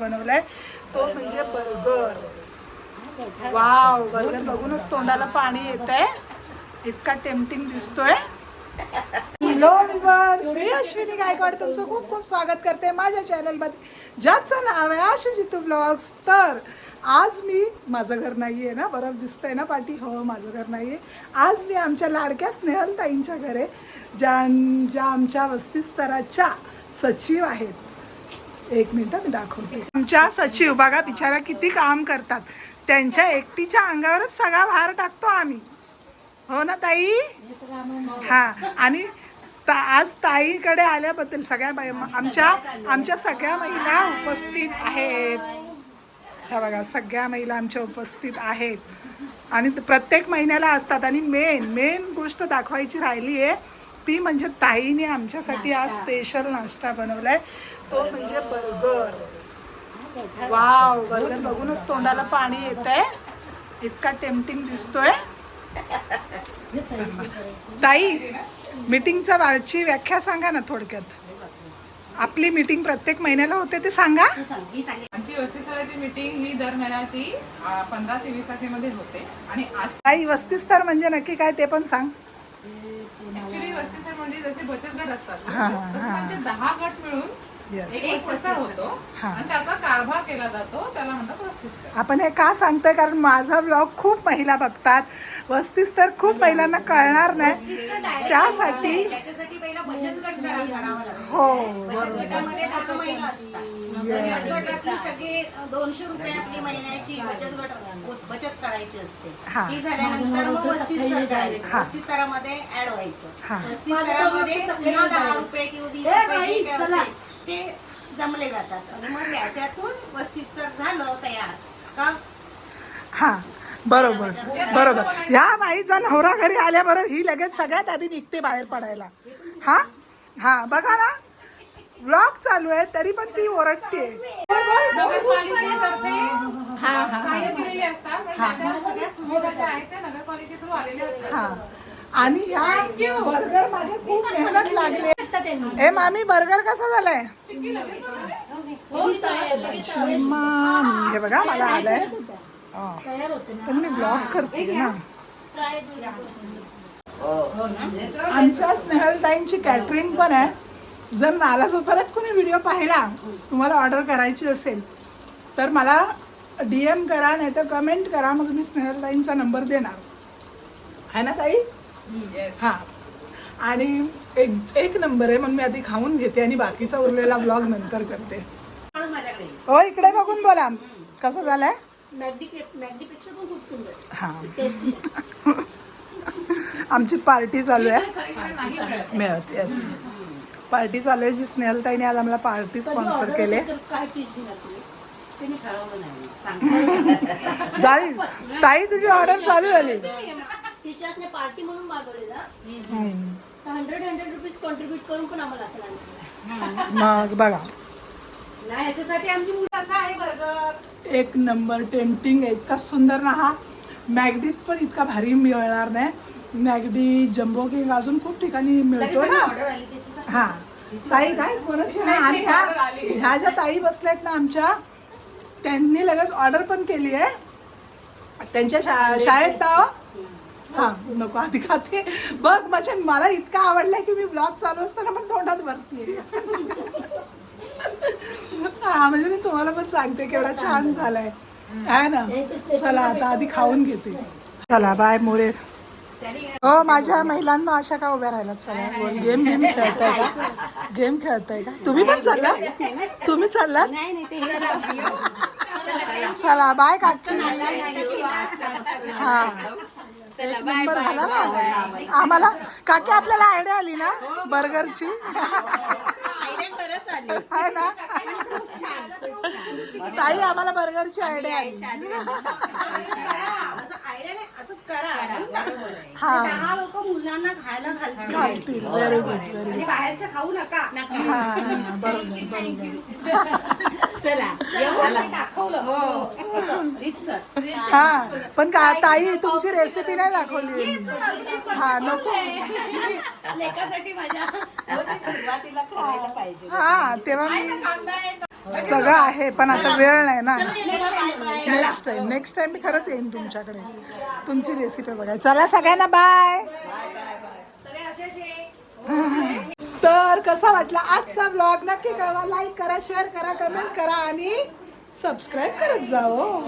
बनवलाय. तो म्हणजे बर्गर. वाव बर्गर बघूनच तोंडाला पाणी येत आहे इतका टेम्पटिंग दिसतोय. मी अश्विनी गायकवाड. तुमचं खूप खूप स्वागत करते माझ्या चॅनलमध्ये ज्याचं नाव आहे आशुजितू ब्लॉग्स तर आज मी माझं घर नाही आहे ना बरं दिसतंय ना पाठी? हो माझं घर नाही आहे आज मी आमच्या लाडक्या स्नेहलताईंच्या घरे ज्या ज्या आमच्या वस्तीस्तराच्या सचिव आहेत. एक मिनिट मी दाखवते. आमच्या सचिव बघा बिचारा किती काम करतात. त्यांच्या एकटीच्या अंगावरच सगळा भार टाकतो आम्ही. हो ना ताई? हा आणि ता आज ताईकडे आल्याबद्दल सगळ्या बाई आमच्या आमच्या सगळ्या महिला उपस्थित आहेत. ह्या बघा सगळ्या महिला आमच्या उपस्थित आहेत. आणि प्रत्येक महिन्याला असतात. आणि मेन मेन गोष्ट दाखवायची राहिली आहे ती म्हणजे ताईने आमच्यासाठी आज स्पेशल नाश्ता बनवलाय. तो म्हणजे बर्गर. वाव बर्गर बघूनच तोंडाला पाणी येत आहे इतका टेम्पटिंग दिसतोय. ताई मीटिंगचा वाची व्याख्या सांगा ना थोडक्यात. आपली मीटिंग प्रत्येक महिन्याला होते ते सांगा. आमची वस्तीस्थळाची मीटिंग ही दर महिन्याची पंधरा ते वीस तारखेमध्ये होते. आणि ताई वस्तीस्तर म्हणजे नक्की काय ते पण सांग. ऍक्च्युली वस्तीस्थळ म्हणजे जसे बचत गट असतात दहा गट मिळून एक वस्तीस्थळ होतो. हा. आणि त्याचा कारभार केला जातो त्याला म्हणतात वस्तीस्थळ आपण हे का सांगतोय? कारण माझा ब्लॉग खूप महिला बघतात. वस्तीस्तर खूप महिलांना कळणार नाही. त्यासाठी त्याच्यासाठी पहिला बचत गट करा- करावा लागतो. हो बचत गटामध्ये दहा महिला असतात. बचत गटातली सगळे दोनशे रुपयातली महिन्याची बचत गट बचत करायची असते. हा. ती झाल्यानंतर मग वस्ती स्तर करायचं. हा. वस्ती स्तरामध्ये ऍड हा. व्हायचं वस्ती स्तरामध्ये पुन्हा दहा रुपये किंवा वीस रुपये जे काय असेल. ते जमले जातात. आणि मग याच्यातून वस्ती स्तर झालं तयार. का? हा बरोबर बरोबर. ह्या बाईचा नवरा घरी आल्याबरोबर ही लगेच सगळ्यात आधी निघते बाहेर पडायला. हा? हा बघा ना. ब्लॉग चालू आहे तरी पण ती ओरडते. नगरपालिकेतर्फे असतात हा आणि ह्या बर्गरमध्ये खूप मेहनत लागली. ए मामी बर्गर कसा झालाय? मामी हे बघा मला आलंय. हा. पण मी ब्लॉग करते ना. आमच्या स्नेहलताईंची कॅटरिंग पण आहे. जर नालासोबतच कोणी व्हिडिओ पाहिला तुम्हाला ऑर्डर करायची असेल तर मला डी एम करा नाही तर कमेंट करा मग मी स्नेहलताईंचा नंबर देणार. आहे ना ताई? हां. आणि एक एक नंबर आहे म्हणून मी आधी खाऊन घेते आणि बाकीचा उरलेला ब्लॉग नंतर करते. हो इकडे बघून बोला. कसं झालंय? हां. आमची पार्टी चालू आहे. मिळत. येस पार्टी चालू आहे जी स्नेहलताईने आज आम्हाला पार्टी स्पॉन्सर केले. ताई तुझी ऑर्डर चालू झाली. टीचर्सने पार्टी म्हणून मागवलेला. हंड्रेड हंड्रेड रुपीज कॉन्ट्रीब्युट करून पण आम्हाला असं मग बघा. नाही ह्याच्यासाठी आमची मुलं असं आहे बर्गर. एक नंबर टेम्पटिंग आहे. इतका सुंदर ना हा. मॅगडीत पण इतका भारी मिळणार नाही. मॅगडी जम्बो किंग अजून खूप ठिकाणी मिळतो ना. ऑर्डर आली त्याची हा. ताई काय कोणाची? आणि ह्या ह्या ज्या ताई बसल्यात ना आमच्या त्यांनी लगेच ऑर्डर पण केली आहे त्यांच्या शा शाळेत हा. नको आधी खाते. बघ म्हणजे मला इतका आवडलाय की मी ब्लॉग चालू असताना पण तोंडात भरतीये हा म्हणजे मी तुम्हाला पण सांगते केवढा छान झालाय. आहे ना? चला आता आधी खाऊन घेते. चला बाय मोरे. हो माझ्या महिलांना अशा का उभ्या राहिलात चला बोल गेम गेम खेळताय का? गेम खेळताय का? तुम्ही पण चालला तुम्ही चालला चला बाय काकी. हा. नंबर झाला ना? आम्हाला काकी आपल्याला आयडिया आली ना? बर्गरची आहे ना? ताई आम्हाला बर्गरची आयडिया आली. असं आयडिया नाही असं करा हा. दहा लोक मुलांना खायला घालतील. घालतील. व्हेरी गुड व्हेरी आणि बाहेरचं खाऊ नका. हा बरोबर बरोबर. चला. हो. रीतसर हा पण का ताई तुमची रेसिपी नाही दाखवली. हा नको. लेखासाठी माझ्या सुरुवातीला करायला पाहिजे हा तेव्हा मी सगळं आहे पण आता वेळ नाही ना. नेक्स्ट टाइम नेक्स्ट टाइम मी खरंच येईन तुमच्याकडे. तुमची रेसिपी बघाय चला सगळ्यांना बाय तर कसा वाटला आजचा ब्लॉग नक्की कळवा. लाईक करा शेअर करा कमेंट करा आणि सबस्क्राईब करत जा हो